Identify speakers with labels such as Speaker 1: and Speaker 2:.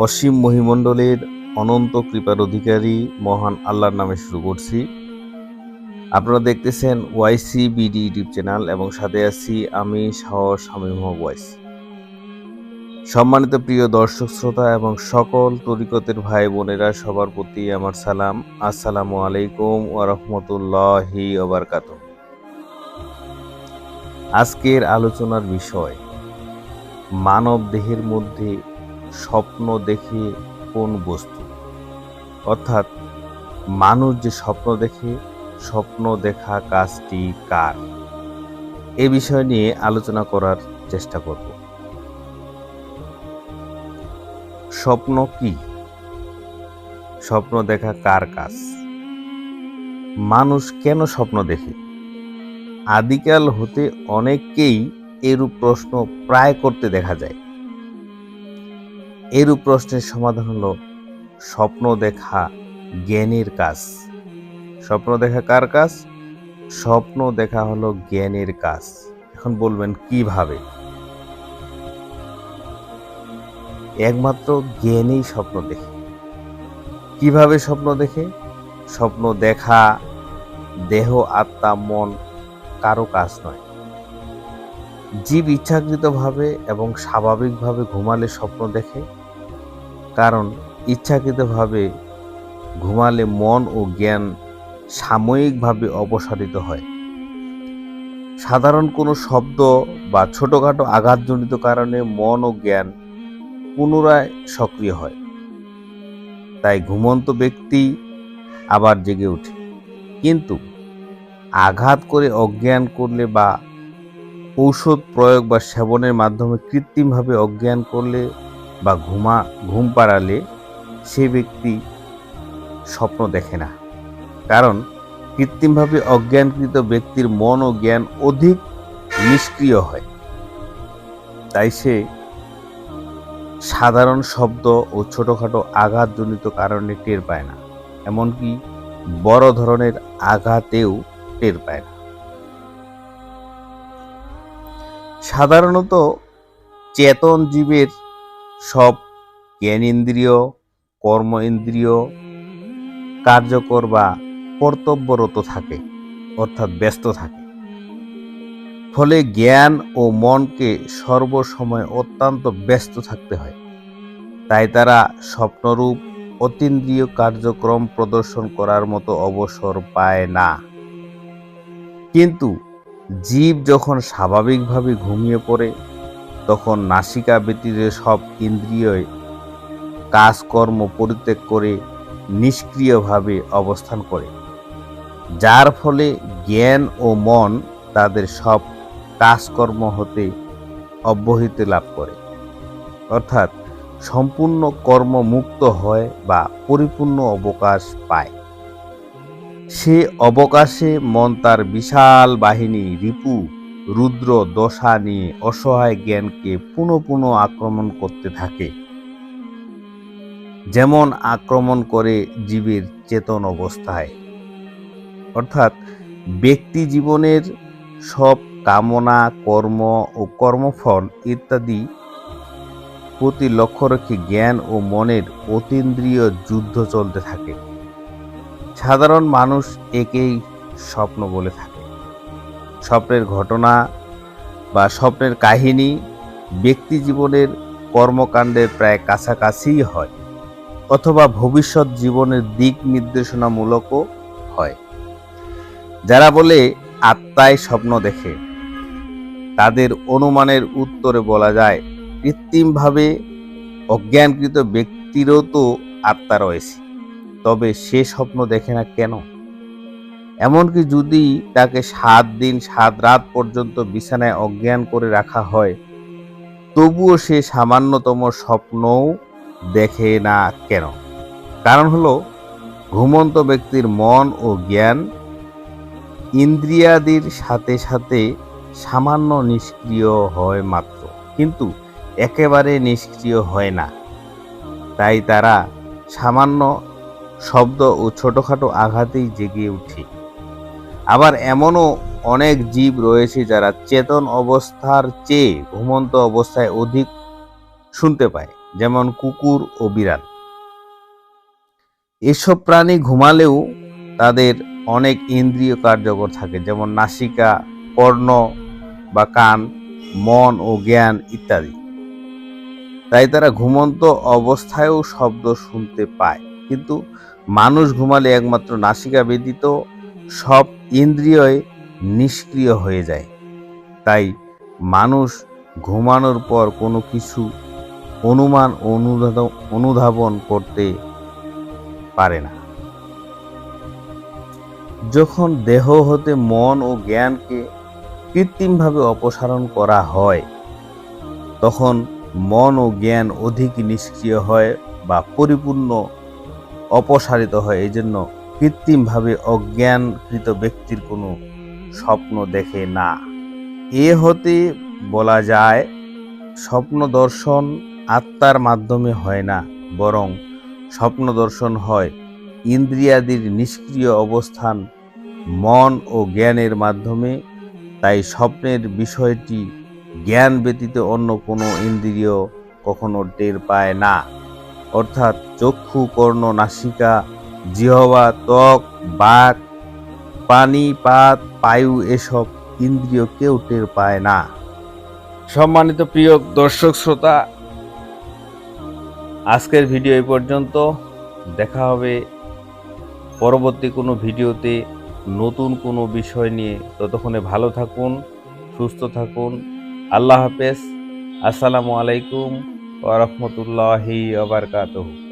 Speaker 1: অসীম মহিমণ্ডলের অনন্ত কৃপার অধিকারী মহান আল্লাহর নামে শুরু করছি। আপনারা দেখতেছেন ওয়াইসি বিডি ইউটিউব চ্যানেল এবং সাথে আছি আমি সাহস শামীম ওয়াইসি। সম্মানিত প্রিয় দর্শক, শ্রোতা এবং সকল তরিকতের ভাই বোনেরা, সবার প্রতি আমার সালাম। আসসালামু আলাইকুম ওয়া রাহমাতুল্লাহি ওয়া বারাকাতুহু। আজকের আলোচনার বিষয় মানব দেহের মধ্যে স্বপ্ন দেখে কোন বস্তু? অর্থাৎ মানুষ যে স্বপ্ন দেখে, স্বপ্ন দেখা কাজটি কার? এ বিষয় নিয়ে আলোচনা করার চেষ্টা করব। স্বপ্ন কি? স্বপ্ন দেখা কার কাজ? মানুষ কেন স্বপ্ন দেখে? আদিকাল হতে অনেককেই এরূপ প্রশ্ন প্রায় করতে দেখা যায়। এরূপ প্রশ্নের সমাধান হলো, স্বপ্ন দেখা জ্ঞানের কাজ। স্বপ্ন দেখা কার কাজ? স্বপ্ন দেখা হলো জ্ঞানের কাজ। এখন বলবেন, কীভাবে? একমাত্র জ্ঞানেই স্বপ্ন দেখে। কীভাবে স্বপ্ন দেখে? স্বপ্ন দেখা, দেহ, আত্মা, মন কারও কাজ নয়। জীব ইচ্ছাকৃতভাবে এবং স্বাভাবিকভাবে ঘুমালে স্বপ্ন দেখে। কারণ ইচ্ছাকৃতভাবে ঘুমালে মন ও জ্ঞান সাময়িকভাবে অপসারিত হয়। সাধারণ কোনো শব্দ বা ছোটোখাটো আঘাতজনিত কারণে মন ও জ্ঞান পুনরায় সক্রিয় হয়। তাই ঘুমন্ত ব্যক্তি আবার জেগে ওঠে। কিন্তু আঘাত করে অজ্ঞান করলে বা ঔষধ প্রয়োগ বা সেবনের মাধ্যমে কৃত্রিমভাবে অজ্ঞান করলে বা ঘুমা, ঘুম পাড়ালে সে ব্যক্তি স্বপ্ন দেখে না। কারণ কৃত্রিমভাবে অজ্ঞানকৃত ব্যক্তির মন ও জ্ঞান অধিক নিষ্ক্রিয় হয়। তাই সে সাধারণ শব্দ ও ছোটোখাটো আঘাতজনিত কারণে টের পায় না, এমনকি বড় ধরনের আঘাতেও টের পায় না। সাধারণত চেতন জীবের সব জ্ঞানেন্দ্রিয় কর্ম ইন্দ্রিয় কার্যকর বা কর্তব্যরত থাকে, অর্থাৎ ব্যস্ত থাকে। ফলে জ্ঞান ও মনকে সর্বসময় অত্যন্ত ব্যস্ত থাকতে হয়। তাই তারা স্বপ্নরূপ অতীন্দ্রিয় কার্যক্রম প্রদর্শন করার মতো অবসর পায় না। কিন্তু জীব যখন স্বাভাবিকভাবে ঘুমিয়ে পড়ে তখন নাসিকা ব্যতীত সব ইন্দ্রিয় কাজকর্ম পরিত্যাগ করে নিষ্ক্রিয়ভাবে অবস্থান করে। যার ফলে জ্ঞান ও মন তাদের সব কাজকর্ম হতে অব্যাহতি লাভ করে। অর্থাৎ সম্পূর্ণ কর্মমুক্ত হয় বা পরিপূর্ণ অবকাশ পায়। সে অবকাশে মন তার বিশাল বাহিনী রিপু রুদ্র দশা নিয়ে অসহায় জ্ঞানকে পুনঃ পুনঃ আক্রমণ করতে থাকে। যেমন আক্রমণ করে জীবের চেতন অবস্থায়। অর্থাৎ ব্যক্তি জীবনের সব কামনা, কর্ম ও কর্মফল ইত্যাদি প্রতি লক্ষ্য রেখে জ্ঞান ও মনের অতীন্দ্রিয় যুদ্ধ চলতে থাকে। সাধারণ মানুষ একেই স্বপ্ন বলে থাকে। স্বপ্নের ঘটনা বা স্বপ্নের কাহিনী ব্যক্তি জীবনের কর্মকাণ্ডের প্রায় কাছাকাছিই হয় অথবা ভবিষ্যৎ জীবনের দিক নির্দেশনামূলকও হয়। যারা বলে আত্মায় স্বপ্ন দেখে, তাদের অনুমানের উত্তরে বলা যায়, কৃত্রিমভাবে অজ্ঞানকৃত ব্যক্তিরও তো আত্মা রয়েছে। তবে সে স্বপ্ন দেখে না কেন? এমনকি যদি তাকে সাত দিন, সাত রাত পর্যন্ত বিছানায় অজ্ঞান করে রাখা হয়, তবুও সে সামান্যতম স্বপ্নও দেখে না কেন? কারণ হলো, ঘুমন্ত ব্যক্তির মন ও জ্ঞান ইন্দ্রিয়াদির সাথে সাথে সামান্য নিষ্ক্রিয় হয় মাত্র। কিন্তু একেবারে নিষ্ক্রিয় হয় না। তাই তারা সামান্য শব্দ ও ছোটোখাটো আঘাতেই জেগে উঠে। আবার এমনও অনেক জীব রয়েছে যারা চেতন অবস্থার চেয়ে ঘুমন্ত অবস্থায় অধিক শুনতে পায়, যেমন কুকুর ও বিড়াল। এসব প্রাণী ঘুমালেও তাদের অনেক ইন্দ্রিয় কার্যকর থাকে, যেমন নাসিকা, কর্ণ বা কান, মন ও জ্ঞান ইত্যাদি। তাই তারা ঘুমন্ত অবস্থায়ও শব্দ শুনতে পায়। কিন্তু মানুষ ঘুমালে একমাত্র নাসিকা ব্যতীত সব ইন্দ্রিয় নিষ্ক্রিয় হয়ে যায়। তাই মানুষ ঘুমানোর পর কোনো কিছু অনুমান অনুধাবন করতে পারে না। যখন দেহ হতে মন ও জ্ঞানকে কৃত্রিমভাবে অপসারণ করা হয়, তখন মন ও জ্ঞান অধিক নিষ্ক্রিয় হয় বা পরিপূর্ণ অপসারিত হয়। এই জন্য কৃত্রিমভাবে অজ্ঞানকৃত ব্যক্তির কোনো স্বপ্ন দেখে না। এ হতে বলা যায়, স্বপ্ন দর্শন আত্মার মাধ্যমে হয় না, বরং স্বপ্ন দর্শন হয় ইন্দ্রিয়াদির নিষ্ক্রিয় অবস্থান মন ও জ্ঞানের মাধ্যমে। তাই স্বপ্নের বিষয়টি জ্ঞান ব্যতীত অন্য কোনো ইন্দ্রিয় কখনো টের পায় না। অর্থাৎ চক্ষু, কর্ণ, নাসিকা জিহবা, ত্বক, বাক পানি পাত পায়ু এসব ইন্দ্রিয় কেউ টের পায় না। সম্মানিত প্রিয় দর্শক শ্রোতা, আজকের ভিডিও এই পর্যন্ত। দেখা হবে পরবর্তী কোনো ভিডিওতে নতুন কোনো বিষয় নিয়ে। ততক্ষণে ভালো থাকুন, সুস্থ থাকুন। আল্লাহ হাফেজ। আসসালামু আলাইকুম ওয়া রাহমাতুল্লাহি ওয়া বারাকাতুহু।